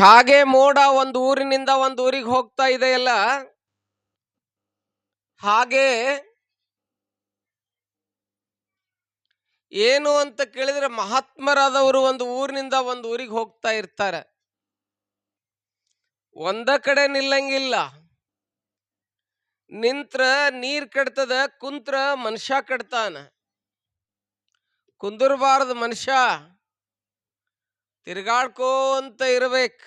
ಹಾಗೆ ಮೋಡ ಒಂದು ಊರಿನಿಂದ ಒಂದು ಊರಿಗೆ ಹೋಗ್ತಾ ಇದೆಯಲ್ಲ ಹಾಗೆ ಏನು ಅಂತ ಕೇಳಿದ್ರೆ ಮಹಾತ್ಮರಾದವರು ಒಂದು ಊರಿನಿಂದ ಒಂದು ಊರಿಗೆ ಹೋಗ್ತಾ ಇರ್ತಾರೆ. ಒಂದ ಕಡೆ ನಿಲ್ಲಂಗಿಲ್ಲ. ನಿಂತ್ರ ನೀರ್ ಕೆಡ್ತದ, ಕುಂತ್ರ ಮನುಷ್ಯ ಕೆಡ್ತಾನ. ಕುಂದರ್ಬಾರ್ದು ಮನುಷ್ಯ. ತಿರ್ಗಾಡ್ಕೋಂತ ಇರ್ಬೇಕು.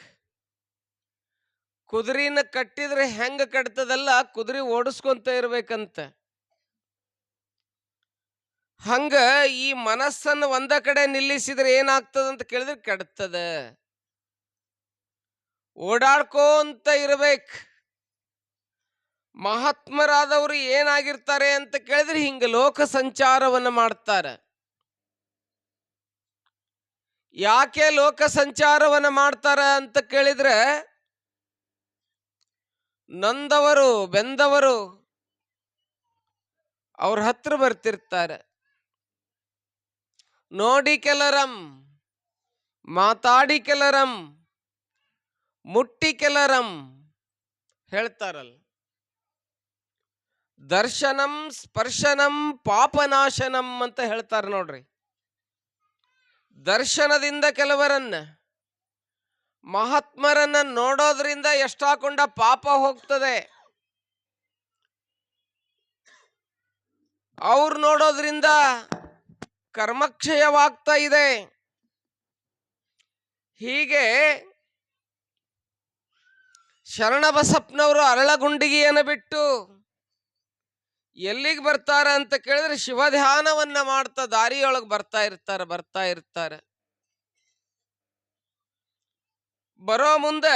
ಕುದುರಿನ ಕಟ್ಟಿದ್ರೆ ಹೆಂಗ ಕಟ್ತದಲ್ಲ ಕುದುರೆ ಓಡಿಸ್ಕೊಂತ ಇರ್ಬೇಕಂತ. ಹಂಗ ಈ ಮನಸ್ಸನ್ನು ಒಂದ ಕಡೆ ನಿಲ್ಲಿಸಿದ್ರೆ ಏನಾಗ್ತದ ಅಂತ ಕೇಳಿದ್ರೆ ಕೆಡ್ತದ. ಓಡಾಡ್ಕೋಂತ ಇರ್ಬೇಕು. ಮಹಾತ್ಮರಾದವರು ಏನಾಗಿರ್ತಾರೆ ಅಂತ ಕೇಳಿದ್ರೆ ಹಿಂಗ ಲೋಕ ಸಂಚಾರವನ್ನು ಮಾಡ್ತಾರೆ. ಯಾಕೆ ಲೋಕ ಸಂಚಾರವನ್ನು ಮಾಡ್ತಾರೆ ಅಂತ ಕೇಳಿದ್ರೆ, ನಂದವರು, ಬೆಂದವರು ಅವ್ರ ಹತ್ರ ಬರ್ತಿರ್ತಾರೆ. ನೋಡಿ ಕೆಲರಂ, ಮಾತಾಡಿ ಕೆಲರಂ, ಮುಟ್ಟಿ ಕೆಲರಂ ಹೇಳ್ತಾರಲ್ಲ. ದರ್ಶನಂ, ಸ್ಪರ್ಶನಂ, ಪಾಪನಾಶನಂ ಅಂತ ಹೇಳ್ತಾರೆ ನೋಡ್ರಿ. ದರ್ಶನದಿಂದ ಕೆಲವರನ್ನ, ಮಹಾತ್ಮರನ್ನ ನೋಡೋದ್ರಿಂದ ಎಷ್ಟಾಕೊಂಡ ಪಾಪ ಹೋಗ್ತದೆ. ಅವ್ರು ನೋಡೋದ್ರಿಂದ ಕರ್ಮಕ್ಷಯವಾಗ್ತಾ ಇದೆ. ಹೀಗೆ ಶರಣಬಸಪ್ಪನವರು ಅರಳಗುಂಡಿಗೆಯನ್ನು ಬಿಟ್ಟು ಎಲ್ಲಿಗೆ ಬರ್ತಾರ ಅಂತ ಕೇಳಿದ್ರೆ ಶಿವಧ್ಯಾನವನ್ನ ಮಾಡ್ತಾ ದಾರಿಯೊಳಗೆ ಬರ್ತಾ ಇರ್ತಾರೆ ಬರ್ತಾ ಇರ್ತಾರೆ. ಬರೋ ಮುಂದೆ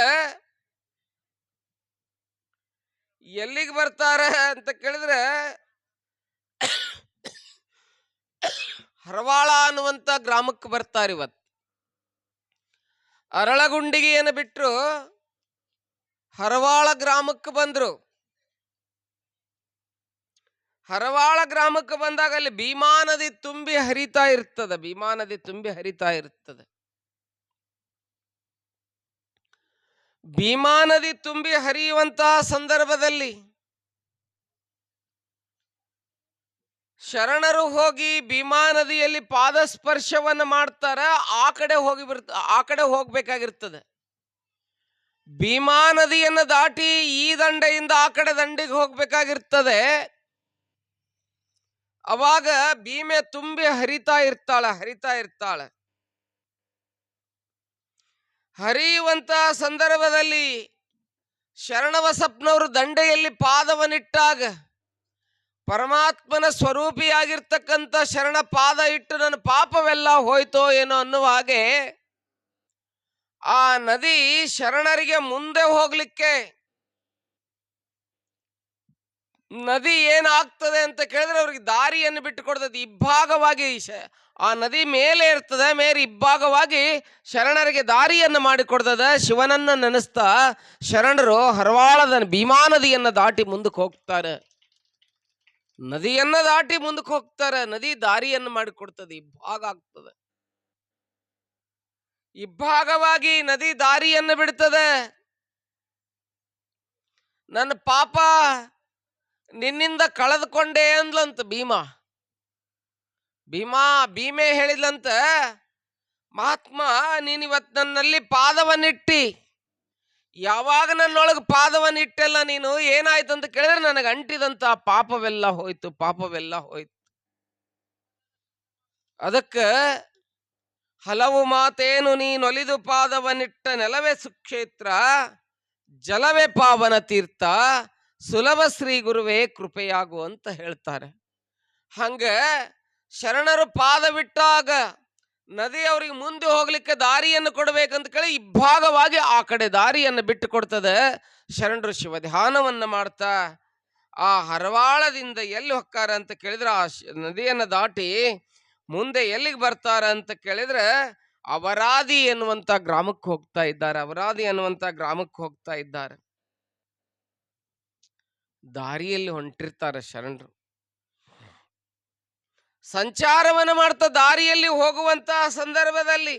ಎಲ್ಲಿಗೆ ಬರ್ತಾರೆ ಅಂತ ಕೇಳಿದ್ರೆ ಹರವಾಳ ಅನ್ನುವಂತ ಗ್ರಾಮಕ್ಕೆ ಬರ್ತಾರೆ ಇವತ್ತು. ಅರಳಗುಂಡಿಗೆಯನ್ನು ಬಿಟ್ಟರು ಹರವಾಳ ಗ್ರಾಮಕ್ಕೆ ಬಂದ್ರು. ಹರವಾಳ ಗ್ರಾಮಕ್ಕೆ ಬಂದಾಗ ಅಲ್ಲಿ ಭೀಮಾ ನದಿ ತುಂಬಿ ಹರಿತಾ ಇರ್ತದೆ, ಭೀಮಾ ನದಿ ತುಂಬಿ ಹರಿತಾ ಇರ್ತದೆ. ಭೀಮಾ ನದಿ ತುಂಬಿ ಹರಿಯುವಂತಹ ಸಂದರ್ಭದಲ್ಲಿ ಶರಣರು ಹೋಗಿ ಭೀಮಾ ನದಿಯಲ್ಲಿ ಪಾದ ಸ್ಪರ್ಶವನ್ನು ಮಾಡ್ತಾರ, ಆ ಕಡೆ ಹೋಗಿ ಬಿಡ್ತ ಆ ಕಡೆ ಹೋಗ್ಬೇಕಾಗಿರ್ತದೆ. ಭೀಮಾ ನದಿಯನ್ನು ದಾಟಿ ಈ ದಂಡೆಯಿಂದ ಆ ಕಡೆ ದಂಡಿಗೆ ಹೋಗ್ಬೇಕಾಗಿರ್ತದೆ. ಅವಾಗ ಭೀಮೆ ತುಂಬಿ ಹರಿತಾ ಇರ್ತಾಳೆ ಹರಿತಾ ಇರ್ತಾಳೆ. ಹರಿಯುವಂತ ಸಂದರ್ಭದಲ್ಲಿ ಶರಣವಸಪ್ನವರು ದಂಡೆಯಲ್ಲಿ ಪಾದವನಿಟ್ಟಾಗ ಪರಮಾತ್ಮನ ಸ್ವರೂಪಿಯಾಗಿರ್ತಕ್ಕಂಥ ಶರಣ ಪಾದ ಇಟ್ಟು ನನ್ನ ಪಾಪವೆಲ್ಲ ಹೋಯ್ತೋ ಏನೋ ಅನ್ನುವ ಹಾಗೆ ಆ ನದಿ ಶರಣರಿಗೆ ಮುಂದೆ ಹೋಗ್ಲಿಕ್ಕೆ ನದಿ ಏನಾಗ್ತದೆ ಅಂತ ಕೇಳಿದ್ರೆ ಅವ್ರಿಗೆ ದಾರಿಯನ್ನು ಬಿಟ್ಟು ಕೊಡ್ತದೆ ಇಬ್ಬಾಗವಾಗಿ ಆ ನದಿ ಮೇಲೆ ಇರ್ತದೆ, ಮೇಲೆ ಇಬ್ಬಾಗವಾಗಿ ಶರಣರಿಗೆ ದಾರಿಯನ್ನು ಮಾಡಿಕೊಡ್ತದೆ. ಶಿವನನ್ನ ನೆನೆಸ್ತಾ ಶರಣರು ಹರವಾಳದ ಭೀಮಾ ನದಿಯನ್ನ ದಾಟಿ ಮುಂದಕ್ಕೆ ಹೋಗ್ತಾರೆ. ನದಿಯನ್ನ ದಾಟಿ ಮುಂದಕ್ಕೆ ಹೋಗ್ತಾರೆ. ನದಿ ದಾರಿಯನ್ನು ಮಾಡಿಕೊಡ್ತದೆ. ಇಬ್ಬಾಗ ಆಗ್ತದೆ. ಇಬ್ಬಾಗವಾಗಿ ನದಿ ದಾರಿಯನ್ನು ಬಿಡ್ತದೆ. ನನ್ನ ಪಾಪ ನಿನ್ನಿಂದ ಕಳೆದುಕೊಂಡೆ ಅಂದ್ಲಂತ ಭೀಮಾ. ಭೀಮಾ, ಭೀಮೆ ಹೇಳಿದ್ಲಂತ, ಮಹಾತ್ಮ ನೀನಿವತ್ತು ನನ್ನಲ್ಲಿ ಪಾದವನ್ನಿಟ್ಟಿ. ಯಾವಾಗ ನನ್ನೊಳಗೆ ಪಾದವನ್ನಿಟ್ಟೆಲ್ಲ ನೀನು, ಏನಾಯ್ತು ಅಂತ ಕೇಳಿದ್ರೆ ನನಗೆ ಅಂಟಿದಂತ ಪಾಪವೆಲ್ಲ ಹೋಯ್ತು ಪಾಪವೆಲ್ಲ ಹೋಯ್ತು. ಅದಕ್ಕೆ, ಹಲವು ಮಾತೇನು ನೀನೊಲಿದು ಪಾದವನ್ನಿಟ್ಟ ನೆಲವೇ ಸುಕ್ಷೇತ್ರ, ಜಲವೇ ಪಾವನ ತೀರ್ಥ ಸುಲಭ ಶ್ರೀ ಗುರುವೇ ಕೃಪೆಯಾಗು ಅಂತ ಹೇಳ್ತಾರೆ. ಹಂಗ ಶರಣರು ಪಾದ ಬಿಟ್ಟಾಗ ನದಿ ಅವ್ರಿಗೆ ಮುಂದೆ ಹೋಗ್ಲಿಕ್ಕೆ ದಾರಿಯನ್ನು ಕೊಡ್ಬೇಕಂತ ಕೇಳಿ ಇಬ್ಬಾಗವಾಗಿ ಆ ಕಡೆ ದಾರಿಯನ್ನು ಬಿಟ್ಟು ಕೊಡ್ತದೆ ಶರಣರು ಶಿವ ಧ್ಯಾನವನ್ನ ಮಾಡ್ತಾ. ಆ ಹರವಾಳದಿಂದ ಎಲ್ಲಿ ಹೊಕ್ಕಾರ ಅಂತ ಕೇಳಿದ್ರೆ ಆ ನದಿಯನ್ನು ದಾಟಿ ಮುಂದೆ ಎಲ್ಲಿಗೆ ಬರ್ತಾರ ಅಂತ ಕೇಳಿದ್ರೆ ಅವರಾದಿ ಎನ್ನುವಂತ ಗ್ರಾಮಕ್ಕೆ ಹೋಗ್ತಾ ಇದ್ದಾರೆ, ಅವರಾದಿ ಎನ್ನುವಂತ ಗ್ರಾಮಕ್ಕೆ ಹೋಗ್ತಾ ಇದ್ದಾರೆ. ದಾರಿಯಲ್ಲಿ ಹೊಂಟಿರ್ತಾರೆ ಶರಣರು. ಸಂಚಾರವನ್ನು ಮಾಡ್ತಾ ದಾರಿಯಲ್ಲಿ ಹೋಗುವಂತಹ ಸಂದರ್ಭದಲ್ಲಿ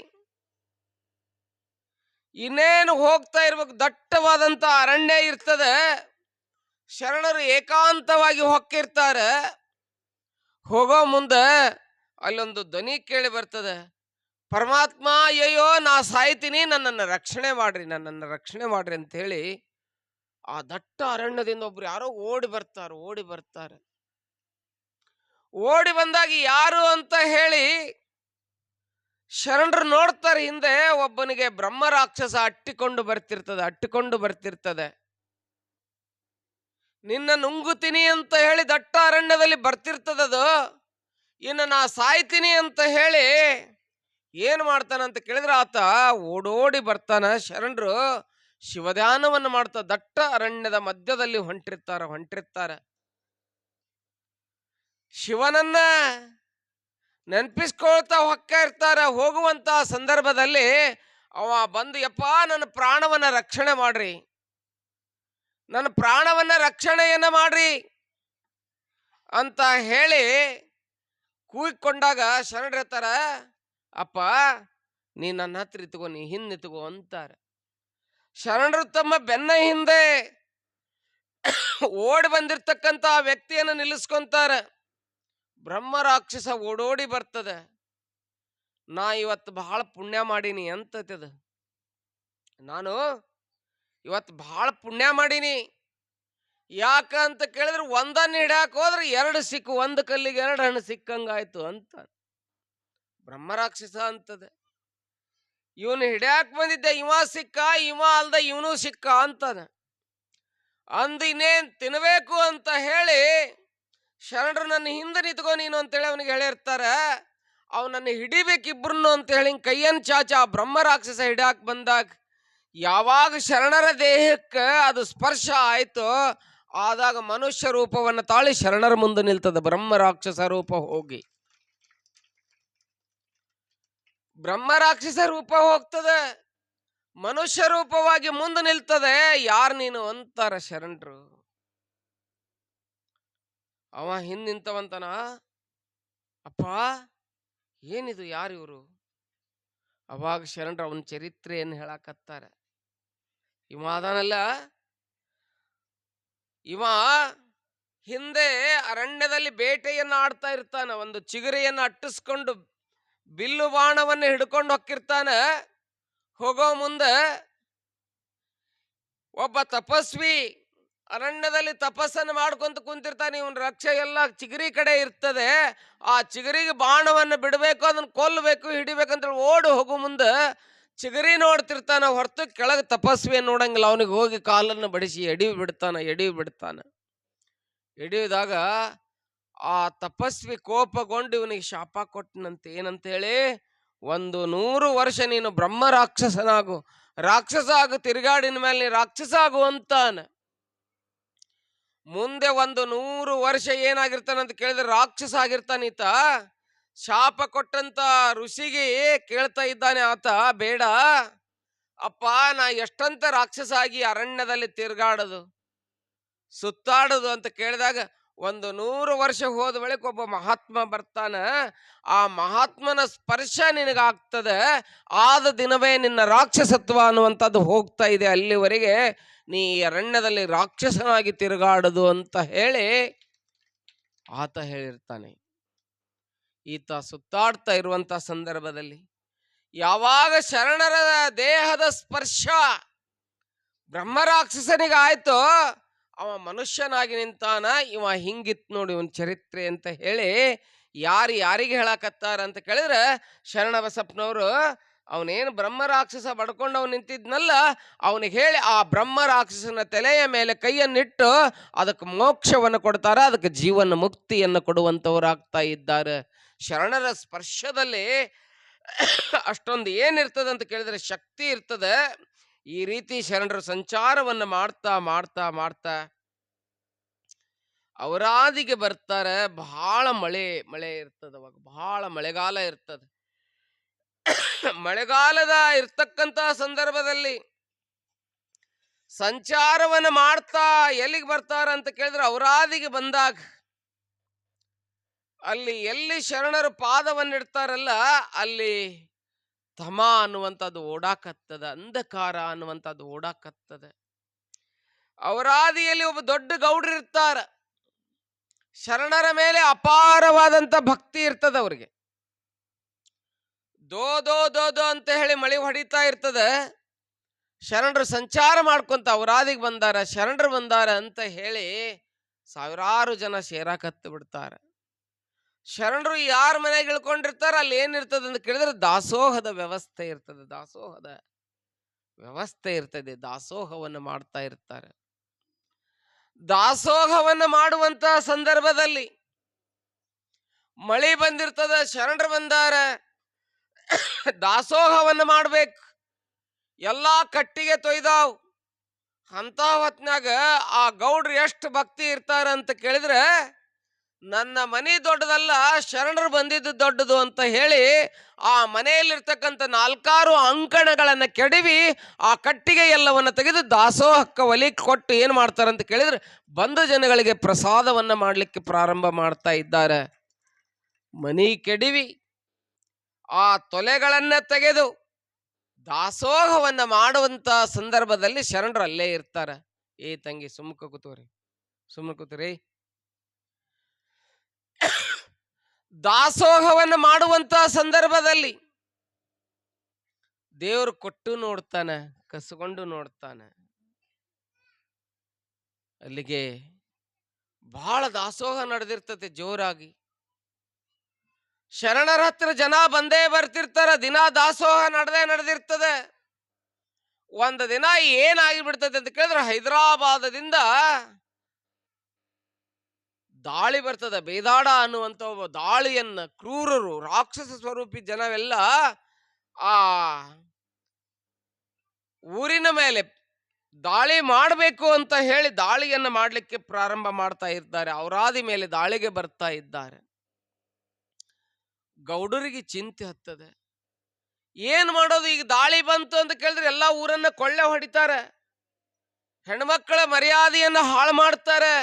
ಇನ್ನೇನು ಹೋಗ್ತಾ ಇರ್ಬೇಕು ದಟ್ಟವಾದಂತ ಅರಣ್ಯ ಇರ್ತದೆ, ಶರಣರು ಏಕಾಂತವಾಗಿ ಹೊಕ್ಕಿರ್ತಾರೆ. ಹೋಗೋ ಮುಂದೆ ಅಲ್ಲೊಂದು ಧ್ವನಿ ಕೇಳಿ ಬರ್ತದೆ. ಪರಮಾತ್ಮ ಅಯ್ಯೋ ನಾ ಸಾಯ್ತೀನಿ, ನನ್ನನ್ನು ರಕ್ಷಣೆ ಮಾಡ್ರಿ, ನನ್ನನ್ನು ರಕ್ಷಣೆ ಮಾಡ್ರಿ ಅಂತ ಹೇಳಿ ಆ ದಟ್ಟ ಅರಣ್ಯದಿಂದ ಒಬ್ರು ಯಾರೋ ಓಡಿ ಬರ್ತಾರೆ ಓಡಿ ಬರ್ತಾರೆ. ಓಡಿ ಬಂದಾಗ ಯಾರು ಅಂತ ಹೇಳಿ ಶರಣರು ನೋಡ್ತಾರೆ, ಹಿಂದೆ ಒಬ್ಬನಿಗೆ ಬ್ರಹ್ಮ ರಾಕ್ಷಸ ಅಟ್ಟಿಕೊಂಡು ಬರ್ತಿರ್ತದೆ ಅಟ್ಟಿಕೊಂಡು ಬರ್ತಿರ್ತದೆ. ನಿನ್ನ ನುಂಗುತ್ತೀನಿ ಅಂತ ಹೇಳಿ ದಟ್ಟ ಅರಣ್ಯದಲ್ಲಿ ಬರ್ತಿರ್ತದದು ಇನ್ನು ನಾ ಸಾಯ್ತೀನಿ ಅಂತ ಹೇಳಿ ಏನು ಮಾಡ್ತಾನಂತ ಕೇಳಿದ್ರೆ ಆತ ಓಡೋಡಿ ಬರ್ತಾನ. ಶರಣರು ಶಿವಧ್ಯಾನವನ್ನು ಮಾಡ್ತಾ ದಟ್ಟ ಅರಣ್ಯದ ಮಧ್ಯದಲ್ಲಿ ಹೊಂಟಿರ್ತಾರೆ ಹೊಂಟಿರ್ತಾರೆ. ಶಿವನನ್ನ ನೆನಪಿಸ್ಕೊಳ್ತಾ ಹೊಕ್ಕ ಇರ್ತಾರೆ. ಹೋಗುವಂತ ಸಂದರ್ಭದಲ್ಲಿ ಅವ ಬಂದು, ಯಪ್ಪ, ನನ್ನ ಪ್ರಾಣವನ್ನ ರಕ್ಷಣೆ ಮಾಡ್ರಿ. ನನ್ನ ಪ್ರಾಣವನ್ನ ರಕ್ಷಣೆಯನ್ನ ಮಾಡ್ರಿ. ಅಂತ ಹೇಳಿ ಕೂಗಿಕೊಂಡಾಗ ಶರಣರಿರ್ತಾರ ಅಪ್ಪ, ನೀ ನನ್ನ ಹತ್ರ ಇತ್ಕೋ ನೀ ಹಿಂದೆ ಇತ್ಕೋ ಅಂತಾರೆ. ಶರಣರು ತಮ್ಮ ಬೆನ್ನ ಹಿಂದೆ ಓಡಿ ಬಂದಿರ್ತಕ್ಕಂಥ ಆ ವ್ಯಕ್ತಿಯನ್ನು ನಿಲ್ಲಿಸ್ಕೊಂತಾರ. ಬ್ರಹ್ಮ ರಾಕ್ಷಸ ಓಡೋಡಿ ಬರ್ತದೆ. ನಾ ಇವತ್ತು ಬಹಳ ಪುಣ್ಯ ಮಾಡೀನಿ ಅಂತದ ನಾನು ಇವತ್ತು ಬಹಳ ಪುಣ್ಯ ಮಾಡೀನಿ. ಯಾಕ ಅಂತ ಕೇಳಿದ್ರೆ ಒಂದನ್ನು ಹಿಡ್ಯಾಕ ಹೋದ್ರೆ ಎರಡು ಸಿಕ್ಕು, ಒಂದು ಕಲ್ಲಿಗೆ ಎರಡು ಹಣ್ಣು ಸಿಕ್ಕಂಗಾಯ್ತು ಅಂತ. ಬ್ರಹ್ಮ ರಾಕ್ಷಸ ಅಂತದೆ. ಇವನು ಹಿಡ್ಯಾಕ್ ಬಂದಿದ್ದೆ, ಇವ ಸಿಕ್ಕ, ಇವ ಅಲ್ದ ಇವನು ಸಿಕ್ಕ ಅಂತದ. ಅಂದ ಇನ್ನೇನ್ ತಿನ್ಬೇಕು ಅಂತ ಹೇಳಿ ಶರಣರು ನನ್ನ ಹಿಂದೆ ನಿಂತ್ಕೋ ನೀನು ಅಂತೇಳಿ ಅವನಿಗೆ ಹೇಳಿರ್ತಾರ ಅವನನ್ನು ಹಿಡಿಬೇಕಿಬ್ರು ಅಂತ ಹೇಳಿ ಕೈಯನ್ ಚಾಚ ಆ ಬ್ರಹ್ಮ ರಾಕ್ಷಸ ಹಿಡ್ಯಾಕ್ ಬಂದಾಗ, ಯಾವಾಗ ಶರಣರ ದೇಹಕ್ಕೆ ಅದು ಸ್ಪರ್ಶ ಆಯ್ತು ಆದಾಗ ಮನುಷ್ಯ ರೂಪವನ್ನು ತಾಳಿ ಶರಣರ ಮುಂದೆ ನಿಲ್ತದೆ ಬ್ರಹ್ಮ ರಾಕ್ಷಸ ರೂಪ ಹೋಗಿ. ಬ್ರಹ್ಮ ರಾಕ್ಷಸ ರೂಪ ಹೋಗ್ತದೆ. ಮನುಷ್ಯ ರೂಪವಾಗಿ ಮುಂದೆ ನಿಲ್ತದೆ. ಯಾರು ನೀನು ಅಂತಾರ ಶರಣರು. ಅವ ಹಿಂದ್ ನಿಂತವಂತನ. ಅಪ್ಪ, ಏನಿದು ಯಾರು ಇವರು? ಅವಾಗ ಶರಣರು ಅವನ ಚರಿತ್ರೆಯನ್ನು ಹೇಳಕತ್ತಾರ. ಇವ ಅದಾನಲ್ಲ ಇವ ಹಿಂದೆ ಅರಣ್ಯದಲ್ಲಿ ಬೇಟೆಯನ್ನು ಆಡ್ತಾ ಇರ್ತಾನ. ಒಂದು ಚಿಗುರೆಯನ್ನು ಅಟ್ಟಿಸ್ಕೊಂಡು ಬಿಲ್ಲು ಬಾಣವನ್ನು ಹಿಡ್ಕೊಂಡು ಹೊಕ್ಕಿರ್ತಾನ ಹೋಗೋ ಮುಂದೆ ಒಬ್ಬ ತಪಸ್ವಿ ಅರಣ್ಯದಲ್ಲಿ ತಪಸ್ಸನ್ನು ಮಾಡ್ಕೊಂತ ಕುಂತಿರ್ತಾನೆ. ಇವನ್ ರಕ್ಷೆ ಎಲ್ಲ ಚಿಗರಿ ಕಡೆ ಇರ್ತದೆ. ಆ ಚಿಗರಿಗೆ ಬಾಣವನ್ನು ಬಿಡಬೇಕು, ಅದನ್ನ ಕೊಲ್ಲಬೇಕು ಹಿಡಿಬೇಕಂತೇಳಿ ಓಡಿ ಹೋಗೋ ಮುಂದೆ ಚಿಗರಿ ನೋಡ್ತಿರ್ತಾನ. ಹೊರತು ಕೆಳಗೆ ತಪಸ್ವಿ ನೋಡಂಗಿಲ್ಲ. ಅವನಿಗೆ ಹೋಗಿ ಕಾಲನ್ನು ಬಡಿಸಿ ಎಡಿ ಬಿಡ್ತಾನ ಎಡಿ ಬಿಡ್ತಾನ. ಎಡಿದಾಗ ಆ ತಪಸ್ವಿ ಕೋಪಗೊಂಡು ಇವನಿಗೆ ಶಾಪ ಕೊಟ್ಟನಂತೆ ಏನಂತ ಹೇಳಿ ಒಂದು ನೂರು ವರ್ಷ ನೀನು ಬ್ರಹ್ಮ ರಾಕ್ಷಸನಾಗು, ರಾಕ್ಷಸ ಆಗು, ತಿರುಗಾಡಿನ ಮೇಲೆ ನೀ ರಾಕ್ಷಸ ಆಗು ಅಂತಾನೆ. ಮುಂದೆ ಒಂದು ನೂರು ವರ್ಷ ಏನಾಗಿರ್ತಾನಂತ ಕೇಳಿದ್ರೆ ರಾಕ್ಷಸ ಆಗಿರ್ತಾನೀತ ಶಾಪ ಕೊಟ್ಟಂತ ಋಷಿಗೆ ಕೇಳ್ತಾ ಇದ್ದಾನೆ ಆತ, ಬೇಡ, ಅಪ್ಪ ನಾ ಎಷ್ಟಂತ ರಾಕ್ಷಸ ಆಗಿ ಅರಣ್ಯದಲ್ಲಿ ತಿರುಗಾಡೋದು, ಸುತ್ತಾಡೋದು ಅಂತ ಕೇಳಿದಾಗ ಒಂದು ನೂರು ವರ್ಷ ಹೋದ ಬಳಿಕ ಒಬ್ಬ ಮಹಾತ್ಮ ಬರ್ತಾನ. ಆ ಮಹಾತ್ಮನ ಸ್ಪರ್ಶ ನಿನಗಾಗ್ತದೆ. ಆದ ದಿನವೇ ನಿನ್ನ ರಾಕ್ಷಸತ್ವ ಅನ್ನುವಂಥದ್ದು ಹೋಗ್ತಾ ಇದೆ. ಅಲ್ಲಿವರೆಗೆ ನೀ ಅರಣ್ಯದಲ್ಲಿ ರಾಕ್ಷಸನಾಗಿ ತಿರುಗಾಡದು ಅಂತ ಹೇಳಿ ಆತ ಹೇಳಿರ್ತಾನೆ. ಈತ ಸುತ್ತಾಡ್ತಾ ಇರುವಂತ ಸಂದರ್ಭದಲ್ಲಿ ಯಾವಾಗ ಶರಣರ ದೇಹದ ಸ್ಪರ್ಶ ಬ್ರಹ್ಮರಾಕ್ಷಸನಿಗೆ ಆಯ್ತೋ ಅವ ಮನುಷ್ಯನಾಗಿ ನಿಂತಾನ, ಇವ ಹಿಂಗಿತ್ ನೋಡಿ ಇವನ್ ಚರಿತ್ರೆ ಅಂತ ಹೇಳಿ ಯಾರು ಯಾರಿಗೆ ಹೇಳಕತ್ತಾರ ಅಂತ ಕೇಳಿದ್ರೆ ಶರಣ ಬಸಪ್ಪನವರು ಅವನೇನು ಬ್ರಹ್ಮ ರಾಕ್ಷಸ ಬಡ್ಕೊಂಡು ಅವ್ನು ನಿಂತಿದ್ನಲ್ಲ, ಅವನಿಗೆ ಹೇಳಿ ಆ ಬ್ರಹ್ಮ ರಾಕ್ಷಸನ ತಲೆಯ ಮೇಲೆ ಕೈಯನ್ನಿಟ್ಟು ಅದಕ್ಕೆ ಮೋಕ್ಷವನ್ನು ಕೊಡ್ತಾರೆ, ಅದಕ್ಕೆ ಜೀವನ ಮುಕ್ತಿಯನ್ನು ಕೊಡುವಂಥವರಾಗ್ತಾ ಇದ್ದಾರೆ. ಶರಣರ ಸ್ಪರ್ಶದಲ್ಲಿ ಅಷ್ಟೊಂದು ಏನಿರ್ತದೆ ಅಂತ ಕೇಳಿದ್ರೆ ಶಕ್ತಿ ಇರ್ತದೆ. ಈ ರೀತಿ ಶರಣರು ಸಂಚಾರವನ್ನು ಮಾಡ್ತಾ ಮಾಡ್ತಾ ಮಾಡ್ತಾ ಅವರಾದಿಗೆ ಬರ್ತಾರೆ. ಬಹಳ ಮಳೆ ಮಳೆ ಇರ್ತದ ಅವಾಗ. ಬಹಳ ಮಳೆಗಾಲ ಇರ್ತದೆ. ಮಳೆಗಾಲದ ಇರ್ತಕ್ಕಂತ ಸಂದರ್ಭದಲ್ಲಿ ಸಂಚಾರವನ್ನು ಮಾಡ್ತಾ ಎಲ್ಲಿಗೆ ಬರ್ತಾರ ಅಂತ ಕೇಳಿದ್ರೆ ಅವರಾದಿಗೆ ಬಂದಾಗ ಅಲ್ಲಿ ಎಲ್ಲಿ ಶರಣರು ಪಾದವನ್ನಿಡ್ತಾರಲ್ಲ, ಅಲ್ಲಿ ತಮ ಅನ್ನುವಂಥದ್ದು ಓಡಾಕತ್ತದ, ಅಂಧಕಾರ ಅನ್ನುವಂಥದ್ದು ಓಡಾಕತ್ತದ. ಅವರಾದಿಯಲ್ಲಿ ಒಬ್ಬ ದೊಡ್ಡ ಗೌಡ್ರು ಇರ್ತಾರ. ಶರಣರ ಮೇಲೆ ಅಪಾರವಾದಂತ ಭಕ್ತಿ ಇರ್ತದ ಅವ್ರಿಗೆ. ದೋ ದೋ ದೋ ದೋ ಅಂತ ಹೇಳಿ ಮಳೆ ಹೊಡಿತಾ ಇರ್ತದ. ಶರಣರು ಸಂಚಾರ ಮಾಡ್ಕೊಂತ ಅವರಾದಿಗೆ ಬಂದಾರ, ಶರಣರು ಬಂದಾರ ಅಂತ ಹೇಳಿ ಸಾವಿರಾರು ಜನ ಸೇರಾಕತ್ತು ಬಿಡ್ತಾರ. ಶರಣರು ಯಾರ ಮನೆಗೆ ಇಳ್ಕೊಂಡಿರ್ತಾರ ಅಲ್ಲಿ ಏನಿರ್ತದೆ ಅಂತ ಕೇಳಿದ್ರೆ ದಾಸೋಹದ ವ್ಯವಸ್ಥೆ ಇರ್ತದೆ, ದಾಸೋಹದ ವ್ಯವಸ್ಥೆ ಇರ್ತದೆ, ದಾಸೋಹವನ್ನು ಮಾಡ್ತಾ ಇರ್ತಾರೆ. ದಾಸೋಹವನ್ನು ಮಾಡುವಂತ ಸಂದರ್ಭದಲ್ಲಿ ಮಳೆ ಬಂದಿರ್ತದ, ಶರಣರು ಬಂದಾರ, ದಾಸೋಹವನ್ನು ಮಾಡ್ಬೇಕು, ಎಲ್ಲಾ ಕಟ್ಟಿಗೆ ತೊಯ್ದಾವ್ ಅಂತ ಹೊತ್ನಾಗ ಆ ಗೌಡ್ರು ಎಷ್ಟು ಭಕ್ತಿ ಇರ್ತಾರ ಅಂತ ಕೇಳಿದ್ರೆ ನನ್ನ ಮನೆ ದೊಡ್ಡದಲ್ಲ, ಶರಣರು ಬಂದಿದ್ದು ದೊಡ್ಡದು ಅಂತ ಹೇಳಿ ಆ ಮನೆಯಲ್ಲಿರ್ತಕ್ಕಂಥ ನಾಲ್ಕಾರು ಅಂಕಣಗಳನ್ನು ಕೆಡವಿ ಆ ಕಟ್ಟಿಗೆ ಎಲ್ಲವನ್ನ ತೆಗೆದು ದಾಸೋಹಕ್ಕೆ ಒಲಿ ಕೊಟ್ಟು ಏನ್ ಮಾಡ್ತಾರಂತ ಕೇಳಿದ್ರೆ ಬಂದ ಜನಗಳಿಗೆ ಪ್ರಸಾದವನ್ನ ಮಾಡಲಿಕ್ಕೆ ಪ್ರಾರಂಭ ಮಾಡ್ತಾ ಇದ್ದಾರೆ. ಮನಿ ಕೆಡವಿ, ಆ ತೊಲೆಗಳನ್ನು ತೆಗೆದು ದಾಸೋಹವನ್ನ ಮಾಡುವಂತ ಸಂದರ್ಭದಲ್ಲಿ ಶರಣರು ಅಲ್ಲೇ ಇರ್ತಾರೆ. ಏ ತಂಗಿ ಸುಮ್ಮ ಕೂತೋರಿ ಸುಮ್ಮನೆ ಕೂತ್ರಿ ದಾಸೋಹವನ್ನ ಮಾಡುವಂತಹ ಸಂದರ್ಭದಲ್ಲಿ ದೇವರು ಕೊಟ್ಟು ನೋಡ್ತಾನೆ, ಕಸ್ಕೊಂಡು ನೋಡ್ತಾನೆ. ಅಲ್ಲಿಗೆ ಬಹಳ ದಾಸೋಹ ನಡೆದಿರ್ತತೆ ಜೋರಾಗಿ. ಶರಣರ ಹತ್ರ ಜನ ಬಂದೇ ಬರ್ತಿರ್ತಾರ, ದಿನ ದಾಸೋಹ ನಡೆದೇ ನಡೆದಿರ್ತದೆ. ಒಂದು ದಿನ ಏನಾಗಿಬಿಡ್ತದೆ ಅಂತ ಕೇಳಿದ್ರೆ ಹೈದರಾಬಾದದಿಂದ ದಾಳಿ ಬರ್ತದೆ, ಬೇದಾಡ ಅನ್ನುವಂಥ ಒಬ್ಬ ದಾಳಿಯನ್ನ ಕ್ರೂರರು, ರಾಕ್ಷಸ ಸ್ವರೂಪಿ ಜನವೆಲ್ಲ ಆ ಊರಿನ ಮೇಲೆ ದಾಳಿ ಮಾಡಬೇಕು ಅಂತ ಹೇಳಿ ದಾಳಿಯನ್ನು ಮಾಡಲಿಕ್ಕೆ ಪ್ರಾರಂಭ ಮಾಡ್ತಾ ಇದ್ದಾರೆ ಅವರಾದಿ ಮೇಲೆ ದಾಳಿಗೆ ಬರ್ತಾ ಇದ್ದಾರೆ. ಗೌಡರಿಗೆ ಚಿಂತೆ ಹತ್ತದೆ. ಏನು ಮಾಡೋದು ಈಗ ದಾಳಿ ಬಂತು ಅಂತ ಕೇಳಿದ್ರೆ ಎಲ್ಲ ಊರನ್ನ ಕೊಳ್ಳೆ ಹೊಡಿತಾರೆ. ಹೆಣ್ಮಕ್ಕಳ ಮರ್ಯಾದೆಯನ್ನು ಹಾಳು ಮಾಡ್ತಾರೆ.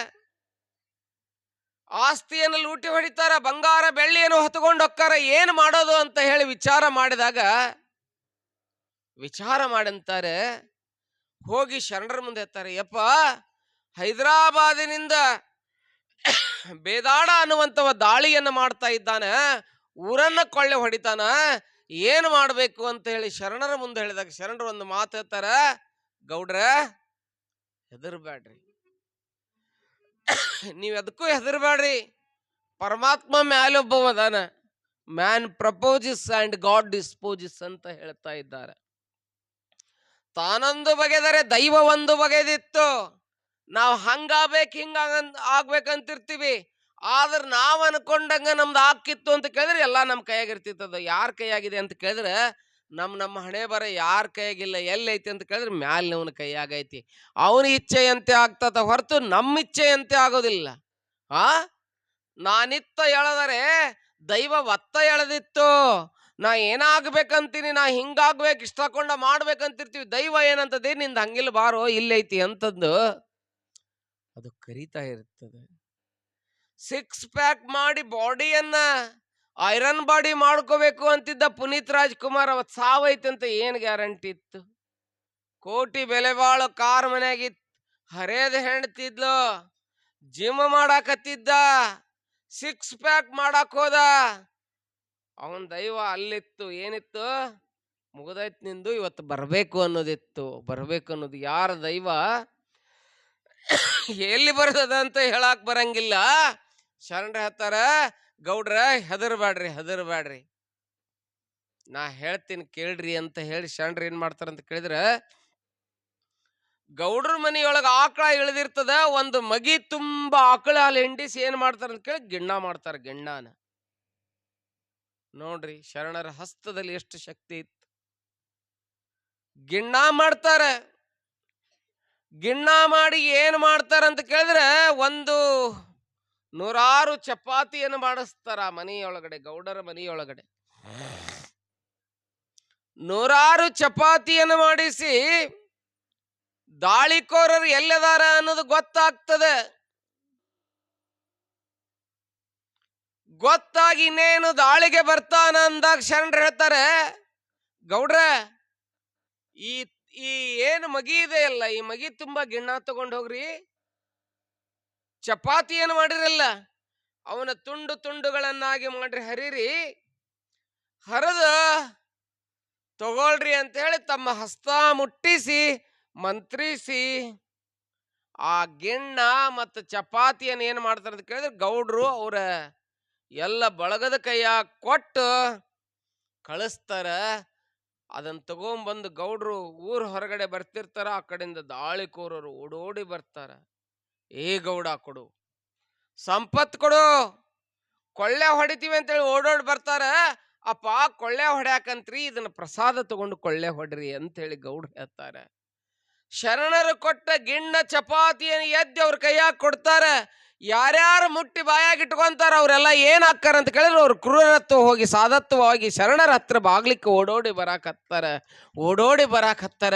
ಆಸ್ತಿಯನ್ನು ಲೂಟಿ ಹೊಡಿತಾರ, ಬಂಗಾರ ಬೆಳ್ಳಿಯನ್ನು ಹೊತ್ಕೊಂಡು ಹೋಗ್ತಾರ ಏನು ಮಾಡೋದು ಅಂತ ಹೇಳಿ ವಿಚಾರ ಮಾಡಿದಾಗ, ವಿಚಾರ ಮಾಡಂತಾರೆ, ಹೋಗಿ ಶರಣರ ಮುಂದೆ ಎತ್ತಾರೆ, ಯಪ್ಪ, ಹೈದರಾಬಾದಿನಿಂದ ಬೇದಾಡ ಅನ್ನುವಂಥವ ದಾಳಿಯನ್ನು ಮಾಡ್ತಾ ಇದ್ದಾನೆ, ಊರನ್ನ ಕೊಳ್ಳೆ ಹೊಡಿತಾನ, ಏನು ಮಾಡಬೇಕು ಅಂತ ಹೇಳಿ ಶರಣರ ಮುಂದೆ ಹೇಳಿದಾಗ ಶರಣರು ಒಂದು ಮಾತು ಹೇಳ್ತಾರ, ಗೌಡ್ರ ಹೆದರ್ಬೇಡ್ರಿ ನೀವ್ ಅದಕ್ಕೂ ಹೆದರ್ಬೇಡ್ರಿ ಪರಮಾತ್ಮ ಮ್ಯಾಲೊಬ್ಬವ ಅದಾನ. Man proposes and God disposes ಅಂತ ಹೇಳ್ತಾ ಇದ್ದಾರೆ. ತಾನೊಂದು ಬಗೆದರೆ ದೈವ ಒಂದು ಬಗೆದಿತ್ತು. ನಾವು ಹಂಗಾಗ್ಬೇಕು ಹಿಂಗ ಆಗ್ಬೇಕಂತಿರ್ತೀವಿ. ಆದ್ರೆ ನಾವು ಅನ್ಕೊಂಡಂಗ ನಮ್ದು ಆಕಿತ್ತು ಅಂತ ಕೇಳಿದ್ರೆ ನಮ್ಮ ನಮ್ ಅದು ಯಾರ ಕೈಯಾಗಿದೆ ಅಂತ ಕೇಳಿದ್ರೆ ನಮ್, ನಮ್ಮ ಹಣೆ ಬರ ಯಾರ ಕೈಯಾಗಿಲ್ಲ, ಎಲ್ಲೈತಿ ಅಂತ ಕೇಳಿದ್ರೆ ಮ್ಯಾಲಿನವನ ಕೈಯಾಗೈತಿ. ಅವನ ಇಚ್ಛೆಯಂತೆ ಆಗ್ತದ ಹೊರತು ನಮ್ಮ ಇಚ್ಛೆಯಂತೆ ಆಗೋದಿಲ್ಲ. ಆ? ನಾನಿತ್ತ ಎಳೆದರೆ ದೈವ ಒತ್ತ ಎಳೆದಿತ್ತು. ನಾ ಏನಾಗ್ಬೇಕಂತೀನಿ, ನಾ ಹಿಂಗಾಗ್ಬೇಕು ಇಷ್ಟಕೊಂಡ ಮಾಡ್ಬೇಕಂತಿರ್ತೀವಿ, ದೈವ ಏನಂತದೆ, ನಿಂದ ಹಂಗಿಲ್ಲ ಬಾರೋ, ಇಲ್ಲೈತಿ ಅಂತಂದು ಅದು ಕರಿತಾ ಇರ್ತದೆ. ಸಿಕ್ಸ್ ಪ್ಯಾಕ್ ಮಾಡಿ ಬಾಡಿಯನ್ನ ಐರನ್ ಬಾಡಿ ಮಾಡ್ಕೋಬೇಕು ಅಂತಿದ್ದ ಪುನೀತ್ ರಾಜ್ಕುಮಾರ್ ಅವತ್ ಸಾವೈತೆ ಅಂತ ಏನ್ ಗ್ಯಾರಂಟಿ ಇತ್ತು? ಕೋಟಿ ಬೆಲೆ ಬಾಳೋ ಕಾರ್ ಮನೆಯಾಗಿತ್ತು ಹರೇದ ಹೆಣ್ತಿದ್ಲು ಜಿಮ್ ಮಾಡಾಕತ್ತಿದ್ದ, ಸಿಕ್ಸ್ ಪ್ಯಾಕ್ ಮಾಡಾಕ್ ಹೋದ. ಅವನ್ ದೈವ ಅಲ್ಲಿತ್ತು, ಏನಿತ್ತು? ಮುಗದೈತ್ ನಿಂದು ಇವತ್ತು ಬರಬೇಕು ಅನ್ನೋದಿತ್ತು. ಬರ್ಬೇಕು ಅನ್ನೋದು ಯಾರ ದೈವ? ಎಲ್ಲಿ ಬರ್ತದ ಅಂತ ಹೇಳಾಕ್ ಬರಂಗಿಲ್ಲ. ಶರಣ್ರ ಹೇಳ್ತಾರ ಗೌಡ್ರ ಹೆದರ್ಬ್ಯಾಡ್ರಿ ಹೆದರ್ಬ್ಯಾಡ್ರಿ. ನಾ ಹೇಳ್ತೀನಿ ಕೇಳ್ರಿ ಅಂತ ಹೇಳಿ ಶರಣರು ಏನ್ ಮಾಡ್ತಾರ ಅಂತ ಕೇಳಿದ್ರ, ಗೌಡ್ರ ಮನಿಯೊಳಗ ಆಕಳ ಇಳಿದಿರ್ತದ, ಒಂದು ಮಗಿ ತುಂಬಾ ಆಕಳ ಅಲ್ಲಿ ಹಿಂಡಿಸಿ ಏನ್ ಮಾಡ್ತಾರ ಅಂತ ಕೇಳಿ ಗಿಣ್ಣ ಮಾಡ್ತಾರ ಗಿಣ್ಣಾನ. ನೋಡ್ರಿ ಶರಣರ ಹಸ್ತದಲ್ಲಿ ಎಷ್ಟು ಶಕ್ತಿ ಇತ್ತು ಗಿಣ್ಣ ಮಾಡ್ತಾರೆ. ಗಿಣ್ಣ ಮಾಡಿ ಏನ್ ಮಾಡ್ತಾರ ಅಂತ ಕೇಳಿದ್ರೆ, ಒಂದು ನೂರಾರು ಚಪಾತಿಯನ್ನು ಮಾಡಿಸ್ತಾರ ಮನೆಯೊಳಗಡೆ, ಗೌಡರ ಮನೆಯೊಳಗಡೆ. ನೂರಾರು ಚಪಾತಿಯನ್ನು ಮಾಡಿಸಿ ದಾಳಿಕೋರರು ಎಲ್ಲದಾರ ಅನ್ನೋದು ಗೊತ್ತಾಗ್ತದೆ. ಗೊತ್ತಾಗಿ ಇನ್ನೇನು ದಾಳಿಗೆ ಬರ್ತಾನ ಅಂದಾಗ ಶರಣರು ಹೇಳ್ತಾರೆ, ಗೌಡ್ರ, ಈ ಈ ಏನು ಮಗಿ ಇದೆ ಅಲ್ಲ ಈ ಮಗಿ ತುಂಬಾ ಗಿಣ್ಣ ತಗೊಂಡು ಹೋಗ್ರಿ. ಚಪಾತಿ ಏನು ಮಾಡಿರಲ್ಲ, ಅವನ ತುಂಡು ತುಂಡುಗಳನ್ನಾಗಿ ಮಾಡ್ರಿ, ಹರಿರಿ, ಹರದ ತಗೊಳ್ರಿ ಅಂತ ಹೇಳಿ ತಮ್ಮ ಹಸ್ತ ಮುಟ್ಟಿಸಿ, ಮಂತ್ರಿಸಿ, ಆ ಗಿಣ್ಣ ಮತ್ತು ಚಪಾತಿಯನ್ನು ಏನು ಮಾಡ್ತಾರೆ ಅಂತ ಕೇಳಿದ್ರೆ ಗೌಡ್ರು ಅವರ ಎಲ್ಲ ಬಳಗದ ಕೈಯ ಕೊಟ್ಟು ಕಳಿಸ್ತಾರ. ಅದನ್ನು ತಗೊಂಬಂದು ಗೌಡ್ರು ಊರು ಹೊರಗಡೆ ಬರ್ತಿರ್ತಾರ, ಆ ಕಡೆಯಿಂದ ದಾಳಿಕೋರರು ಓಡೋಡಿ ಬರ್ತಾರ. ಏ ಗೌಡ ಕೊಡು. ಸಂಪತ್ ಕೊಡು. ಕೊಳ್ಳೆ ಹೊಡಿತೀವಿ ಅಂತೇಳಿ ಓಡೋಡ್ ಬರ್ತಾರ. ಅಪ್ಪ ಕೊಳ್ಳೆ ಹೊಡ್ಯಾಕಂತ್ರಿ, ಇದನ್ನ ಪ್ರಸಾದ ತಗೊಂಡು ಕೊಳ್ಳೆ ಹೊಡ್ರಿ ಅಂತೇಳಿ ಗೌಡ್ರು ಹೇಳ್ತಾರೆ. ಶರಣರು ಕೊಟ್ಟ ಗಿಣ್ಣ ಚಪಾತಿಯನ್ನು ಎದ್ದು ಅವ್ರ ಕೈಯಾಗ ಕೊಡ್ತಾರೆ. ಯಾರ್ಯಾರು ಮುಟ್ಟಿ ಬಾಯಾಗಿಟ್ಕೊಂತಾರ ಅವರೆಲ್ಲ ಏನು ಹಾಕ್ತಾರ ಅಂತ ಕೇಳಿದ್ರೆ ಅವ್ರು ಕ್ರೂರತ್ವ ಹೋಗಿ ಸಾಧತ್ವವಾಗಿ ಶರಣರ ಹತ್ರ ಬಾಗ್ಲಿಕ್ಕೆ ಓಡೋಡಿ ಬರಾಕತ್ತಾರ ಓಡೋಡಿ ಬರಾಕತ್ತಾರ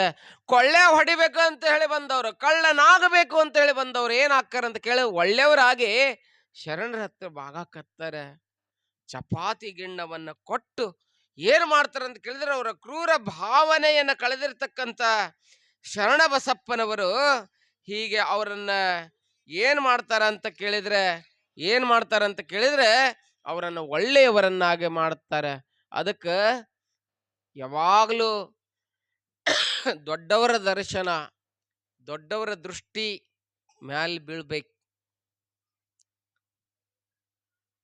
ಕೊಳ್ಳೆ ಹೊಡಿಬೇಕು ಅಂತ ಹೇಳಿ ಬಂದವರು, ಕಳ್ಳನಾಗಬೇಕು ಅಂತ ಹೇಳಿ ಬಂದವ್ರು ಏನು ಹಾಕ್ತಾರ ಅಂತ ಕೇಳಿ ಒಳ್ಳೆಯವರಾಗಿ ಶರಣರ ಹತ್ರ ಬಾಗಾಕತ್ತಾರ ಚಪಾತಿ ಗಿಣ್ಣವನ್ನು ಕೊಟ್ಟು ಏನು ಮಾಡ್ತಾರಂತ ಕೇಳಿದ್ರೆ ಅವರ ಕ್ರೂರ ಭಾವನೆಯನ್ನ ಕಳೆದಿರ್ತಕ್ಕಂಥ ಶರಣ ಬಸಪ್ಪನವರು ಹೀಗೆ ಅವರನ್ನ ಏನು ಮಾಡ್ತಾರ ಅಂತ ಕೇಳಿದ್ರೆ, ಏನು ಮಾಡ್ತಾರ ಅಂತ ಕೇಳಿದ್ರೆ ಅವರನ್ನು ಒಳ್ಳೆಯವರನ್ನಾಗಿ ಮಾಡ್ತಾರೆ. ಅದಕ್ಕೆ ಯಾವಾಗಲೂ ದೊಡ್ಡವರ ದರ್ಶನ, ದೊಡ್ಡವರ ದೃಷ್ಟಿ ಮ್ಯಾಲ್ ಬೀಳ್ಬೇಕು.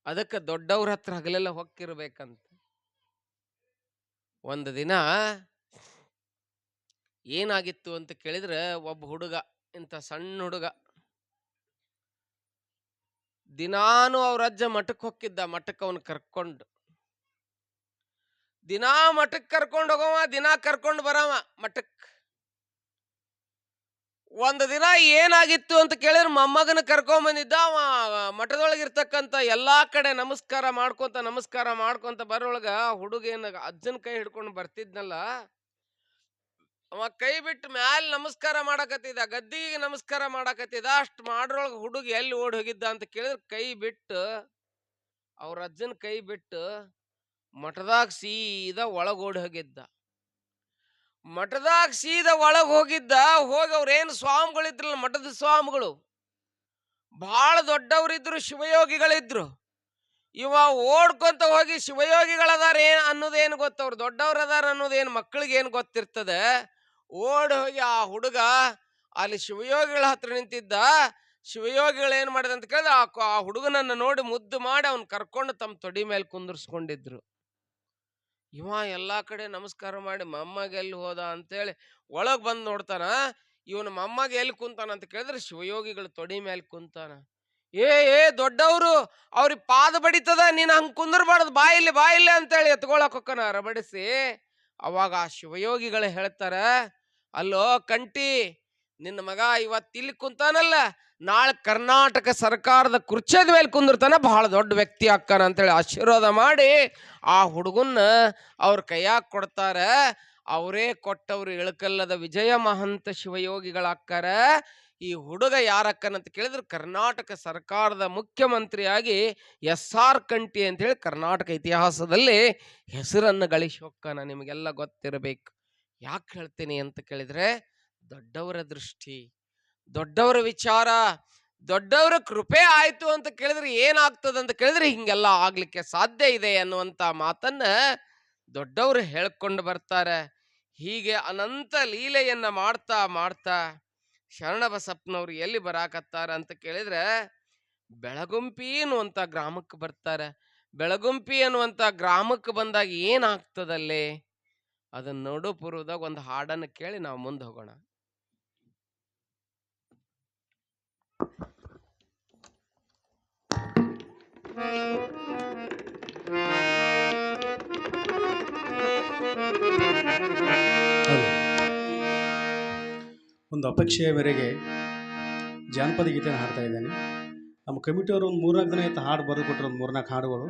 ಅದಕ್ಕೆ ದೊಡ್ಡವ್ರ ಹತ್ರ ಹಗಲೆಲ್ಲ ಹೊಕ್ಕಿರ್ಬೇಕಂತ ಒಂದು ದಿನ ಏನಾಗಿತ್ತು ಅಂತ ಕೇಳಿದ್ರೆ, ಒಬ್ಬ ಹುಡುಗ, ಇಂಥ ಸಣ್ಣ ಹುಡುಗ. ದಿನಾನು ಅವ್ರ ಅಜ್ಜ ಮಠಕ್ಕೆ ಹೊಕ್ಕಿದ್ದ ಮಠಕ್ಕೆ ಅವನು ಕರ್ಕೊಂಡು. ದಿನಾ ಮಠಕ್ಕೆ ಕರ್ಕೊಂಡು ಹೋಗವ ದಿನಾ ಕರ್ಕೊಂಡು ಬರವ ಮಠಕ್ಕೆ ಒಂದು ದಿನ ಏನಾಗಿತ್ತು ಅಂತ ಕೇಳಿದ್ರೆ, ಮೊಮ್ಮಗನ ಕರ್ಕೊಂಡ್ ಬಂದಿದ್ದ ಅವ ಮಠದೊಳಗಿರ್ತಕ್ಕಂಥ ಎಲ್ಲಾ ಕಡೆ ನಮಸ್ಕಾರ ಮಾಡ್ಕೊಂತ ನಮಸ್ಕಾರ ಮಾಡ್ಕೊಂತ ಬರೋಳಗ ಹುಡುಗ ಏನ ಅಜ್ಜನ ಕೈ ಹಿಡ್ಕೊಂಡು ಬರ್ತಿದ್ನಲ್ಲ ಅವ ಕೈ ಬಿಟ್ಟು ಮ್ಯಾಲ ನಮಸ್ಕಾರ ಮಾಡಕತ್ತಿದ ಗದ್ದಿಗೆ ನಮಸ್ಕಾರ ಮಾಡಕತ್ತಿದ ಅಷ್ಟ್ ಮಾಡ್ರೊಳಗ ಹುಡುಗ ಎಲ್ಲಿ ಓಡಿ ಹೋಗಿದ್ದ ಅಂತ ಕೇಳಿದ್ರೆ ಕೈ ಬಿಟ್ಟು, ಅವ್ರ ಅಜ್ಜನ ಕೈ ಬಿಟ್ಟು ಮಠದಾಗ ಸೀದಾ ಒಳಗ್ ಓಡಿ ಹೋಗಿದ್ದ. ಮಠದಾಗ ಸೀದಾ ಒಳಗೆ ಹೋಗಿದ್ದ, ಹೋಗಿ ಅವ್ರೇನು ಸ್ವಾಮಿಗಳಿದ್ರಲ್ಲ ಮಠದ ಸ್ವಾಮಿಗಳು ಬಹಳ ದೊಡ್ಡವರಿದ್ರು, ಶಿವಯೋಗಿಗಳಿದ್ರು. ಇವ ಓಡ್ಕೊಂತ ಹೋಗಿ ಶಿವಯೋಗಿಗಳದಾರ ಏನ್ ಅನ್ನೋದೇನು ಗೊತ್ತವ್ರು ದೊಡ್ಡವ್ರದಾರ ಅನ್ನೋದೇನು ಮಕ್ಕಳಿಗೆ ಏನು ಗೊತ್ತಿರ್ತದೆ ಓಡಿ ಹೋಗಿ ಆ ಹುಡುಗ ಅಲ್ಲಿ ಶಿವಯೋಗಿಗಳ ಹತ್ರ ನಿಂತಿದ್ದ. ಶಿವಯೋಗಿಗಳು ಏನು ಮಾಡಿದ ಅಂತ ಕೇಳಿದ್ರೆ ಆ ಆ ಹುಡುಗನನ್ನ ನೋಡಿ ಮುದ್ದು ಮಾಡಿ ಅವ್ನ್ ಕರ್ಕೊಂಡು ತಮ್ಮ ತೊಡಿ ಮೇಲೆ ಕುಂದರ್ಸ್ಕೊಂಡಿದ್ರು. ಇವ ಎಲ್ಲ ಕಡೆ ನಮಸ್ಕಾರ ಮಾಡಿ ಮಮ್ಮಗೆ ಎಲ್ಲಿ ಹೋದ ಅಂತೇಳಿ ಒಳಗ್ ಬಂದ್ ನೋಡ್ತಾನ. ಇವನು ಮಮ್ಮಗೆ ಎಲ್ಲಿ ಕುಂತಾನ ಅಂತ ಕೇಳಿದ್ರೆ ಶಿವಯೋಗಿಗಳು ತೊಡಿ ಮೇಲೆ ಕುಂತಾನ. ಏ ಏ, ದೊಡ್ಡವರು, ಅವ್ರಿಗೆ ಪಾದ ಬಡಿತದ, ನೀನು ಹಂಗೆ ಕುಂದರ್ಬಾರ್ದು ಬಾಯಿಲ್ಲಿ ಬಾಯಿಲ್ಲಿ ಅಂತೇಳಿ ಎತ್ಕೊಳಕ್ ಹೊಕ್ಕನ ರಬಡಿಸಿ ಅವಾಗ ಆ ಶಿವಯೋಗಿಗಳು ಹೇಳ್ತಾರ ಅಲ್ಲೋ ಕಂಟಿ ನಿನ್ನ ಮಗ ಇವತ್ತು ಇಲ್ಲಿ ಕುಂತಾನಲ್ಲ, ನಾಳೆ ಕರ್ನಾಟಕ ಸರ್ಕಾರದ ಕುರ್ಚದ ಮೇಲೆ ಕುಂದಿರ್ತಾನೆ, ಬಹಳ ದೊಡ್ಡ ವ್ಯಕ್ತಿ ಅಕ್ಕನ ಅಂತೇಳಿ ಆಶೀರ್ವಾದ ಮಾಡಿ ಆ ಹುಡುಗನ್ನ ಅವ್ರ ಕೈಯಾಗ ಕೊಡ್ತಾರೆ. ಅವರೇ ಕೊಟ್ಟವ್ರು ಇಳಕಲ್ಲದ ವಿಜಯ ಮಹಂತ ಶಿವಯೋಗಿಗಳಾಕ್ಕಾರ ಈ ಹುಡುಗ ಯಾರಕ್ಕನಂತ ಕೇಳಿದ್ರು ಕರ್ನಾಟಕ ಸರ್ಕಾರದ ಮುಖ್ಯಮಂತ್ರಿಯಾಗಿ ಎಸ್ ಆರ್ ಕಂಟಿ ಅಂತ ಹೇಳಿ ಕರ್ನಾಟಕ ಇತಿಹಾಸದಲ್ಲಿ ಹೆಸರನ್ನು ಗಳಿಸಿ ನಿಮಗೆಲ್ಲ ಗೊತ್ತಿರಬೇಕು. ಯಾಕೆ ಹೇಳ್ತೀನಿ ಅಂತ ಕೇಳಿದ್ರೆ, ದೊಡ್ಡವರ ದೃಷ್ಟಿ, ದೊಡ್ಡವರ ವಿಚಾರ, ದೊಡ್ಡವರ ಕೃಪೆ ಆಯ್ತು ಅಂತ ಕೇಳಿದ್ರೆ ಏನಾಗ್ತದೆ ಅಂತ ಕೇಳಿದ್ರೆ ಹಿಂಗೆಲ್ಲ ಆಗ್ಲಿಕ್ಕೆ ಸಾಧ್ಯ ಇದೆ ಅನ್ನುವಂತ ಮಾತನ್ನ ದೊಡ್ಡವರು ಹೇಳ್ಕೊಂಡು ಬರ್ತಾರೆ. ಹೀಗೆ ಅನಂತ ಲೀಲೆಯನ್ನ ಮಾಡ್ತಾ ಮಾಡ್ತಾ ಶರಣಬಸಪ್ಪನವ್ರು ಎಲ್ಲಿ ಬರಾಕತ್ತಾರ ಅಂತ ಕೇಳಿದ್ರೆ, ಬೆಳಗುಂಪಿ ಅನ್ನುವಂತ ಗ್ರಾಮಕ್ಕೆ ಬರ್ತಾರೆ. ಬೆಳಗುಂಪಿ ಅನ್ನುವಂತ ಗ್ರಾಮಕ್ಕೆ ಬಂದಾಗ ಏನಾಗ್ತದಲ್ಲಿ ಅದನ್ನ ನೋಡೋ ಪೂರ್ವದಾಗ ಒಂದು ಹಾಡನ್ನು ಕೇಳಿ ನಾವು ಮುಂದೆ ಹೋಗೋಣ. ಒಂದು ಅಪೇಕ್ಷೆಯ ಮೇರೆಗೆ ಜಾನಪದ ಗೀತೆಯನ್ನು ಹಾಡ್ತಾ ಇದ್ದೇನೆ. ನಮ್ಮ ಕಮಿಟಿಯವರು ಒಂದು ಮೂರ್ನಾಲ್ಕು ದಿನ ಆಯ್ತು ಹಾಡು ಬರೆದು ಕೊಟ್ಟರು ಒಂದು ಮೂರ್ನಾಲ್ಕು ಹಾಡುಗಳು.